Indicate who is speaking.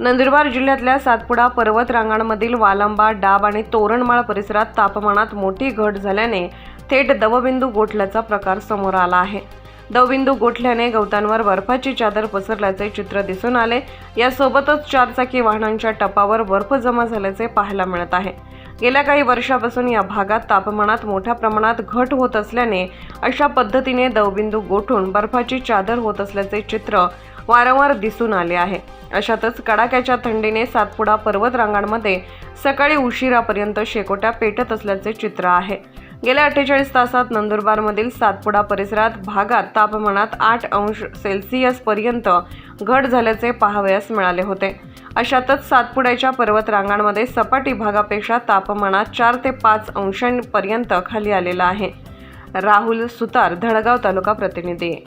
Speaker 1: नंदुरबार जिल्ह्यातल्या सातपुडा पर्वत रांगांमधील वालंबा डाब आणि तोरणमाळ परिसरात तापमानात मोठी घट झाल्याने थेट दवबिंदू गोठल्याचा प्रकार समोर आला आहे. दवबिंदू गोठल्याने गवतांवर बर्फाची चादर पसरल्याचे चित्र दिसून आले. यासोबतच चारचाकी वाहनांच्या टपावर बर्फ जमा झाल्याचे पाहायला मिळत आहे. गेल्या काही वर्षापासून या भागात तापमानात मोठ्या प्रमाणात घट होत असल्याने अशा पद्धतीने दवबिंदू गोठून बर्फाची चादर होत असल्याचे चित्र वारंवार दिसून आले आहे. अशातच कडाक्याच्या थंडीने सातपुडा पर्वत रांगांमध्ये सकाळी उशिरापर्यंत शेकोट्या पेटत असल्याचे चित्र आहे. गेल्या अठ्ठेचाळीस तासात नंदुरबारमधील सातपुडा परिसरात भागात तापमानात आठ अंश सेल्सिअस पर्यंत घट झाल्याचे पाहावयास मिळाले होते. अशातच सातपुड्याच्या पर्वत रांगांमध्ये सपाटी भागापेक्षा तापमानात चार ते पाच अंशांपर्यंत खाली आलेलं आहे. राहुल सुतार धडगाव तालुका प्रतिनिधी.